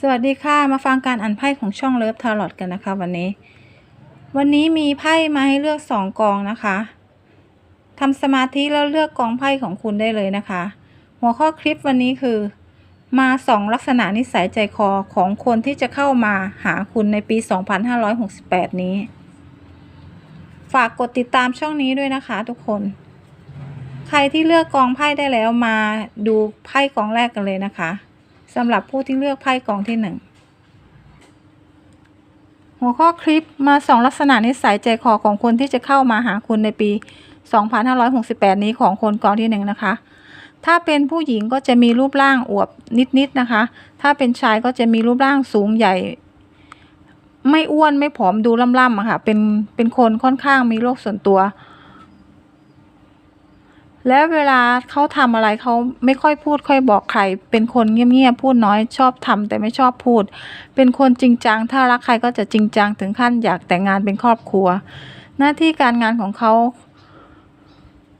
สวัสดีค่ะ มาฟังการอ่านไพ่ของช่องเลิฟทาร์ลอตกันนะคะ วันนี้ วันนี้มีไพ่มาให้เลือกสองกองนะคะทำสมาธิแล้วเลือกกองไพ่ของคุณได้เลยนะคะ หัวข้อคลิปวันนี้คือ มาสองลักษณะนิสัยใจคอของคนที่จะเข้ามาหาคุณในปี 2568 นี้ ฝากกดติดตามช่องนี้ด้วยนะคะ ทุกคน ใครที่เลือกกองไพ่ได้แล้วมาดูไพ่กองแรกกันเลยนะคะ สำหรับผู้ที่เลือกไพ่กองที่หนึ่งหัวข้อคลิปมาสองลักษณะนิสัยใจคอของคนที่จะเข้ามาหาคุณในปี 2568 นี้ของคนกองที่หนึ่งนะคะ ถ้าเป็นผู้หญิงก็จะมีรูปร่างอวบนิดๆนะคะ ถ้าเป็นชายก็จะมีรูปร่างสูงใหญ่ ไม่อ้วนไม่ผอมดูล่ำๆอะค่ะ เป็นเป็นคนค่อนข้างมีโรคส่วนตัว แล้วเวลาเขาทำอะไรเขาไม่ค่อยพูดค่อยบอกใคร เป็นคนเงียบๆพูดน้อยชอบทำแต่ไม่ชอบพูด เป็นคนจริงจัง ถ้ารักใครก็จะจริงจังถึงขั้นอยากแต่งงานเป็นครอบครัว หน้าที่การงานของเขา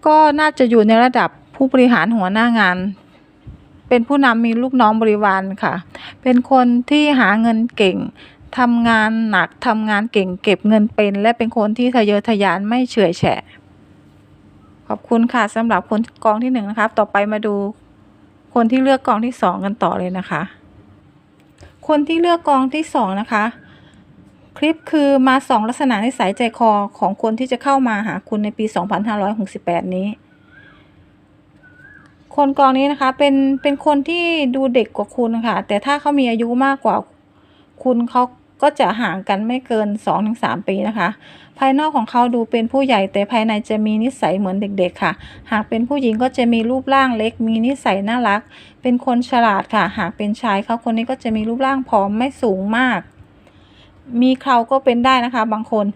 ก็น่าจะอยู่ในระดับผู้บริหารหัวหน้างาน เป็นผู้นำมีลูกน้องบริวารค่ะ เป็นคนที่หาเงินเก่งทำงานหนักทำงานเก่งเก็บเงินเป็น และเป็นคนที่ทะเยอทะยานไม่เฉื่อยแฉะ ขอบคุณค่ะสำหรับคนกองที่หนึ่งนะคะต่อไปมาดูคนที่เลือกกองที่สองกันต่อเลยนะคะ คนที่เลือกกองที่สองนะคะ คลิปคือมาสองลักษณะนิสัยใจคอของคนที่จะเข้ามาหาคุณในปี 2568 นี้ คนกองนี้นะคะเป็นเป็นคนที่ดูเด็กกว่าคุณค่ะแต่ถ้าเขามีอายุมากกว่าคุณเขา ก็จะห่างกันไม่เกิน 2-3 ปีนะคะ ภายนอกของเขาดูเป็นผู้ใหญ่แต่ภายในจะมีนิสัยเหมือนเด็กๆค่ะ หากเป็นผู้หญิงก็จะมีรูปร่างเล็ก มีนิสัยน่ารัก เป็นคนฉลาดค่ะ หากเป็นชายเขาคนนี้ก็จะมีรูปร่างผอมไม่สูงมาก มีเคราก็เป็นได้นะคะ บางคน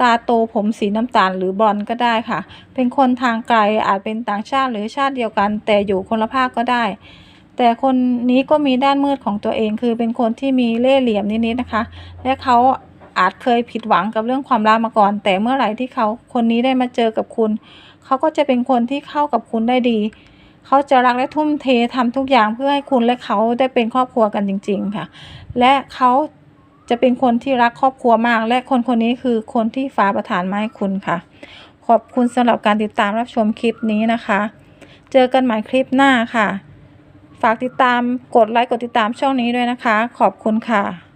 ตาโตผมสีน้ำตาลหรือบลอนก็ได้ค่ะ เป็นคนทางไกลอาจเป็นต่างชาติหรือชาติเดียวกัน แต่อยู่คนละภาคก็ได้ แต่คนนี้ก็มีด้านมืดของตัวเอง คือเป็นคนที่มีเล่ห์เหลี่ยมนิดๆนะคะ และเขาอาจเคยผิดหวังกับเรื่องความรักมาก่อน แต่เมื่อไหร่ที่เขาคนนี้ได้มาเจอกับคุณ เขาก็จะเป็นคนที่เข้ากับคุณได้ดี เขาจะรักและทุ่มเททำทุกอย่างเพื่อให้คุณและเขาได้เป็นครอบครัวกันจริง ๆ ค่ะ และเขาจะเป็นคนที่รักครอบครัวมาก และคนคนนี้คือคนที่ฟ้าประทานมาให้คุณค่ะ ขอบคุณสำหรับการติดตามรับชมคลิปนี้นะคะ เจอกันใหม่คลิปหน้าค่ะ ฝากติดตามกดไลค์กดติดตามช่องนี้ด้วยนะคะ ขอบคุณค่ะ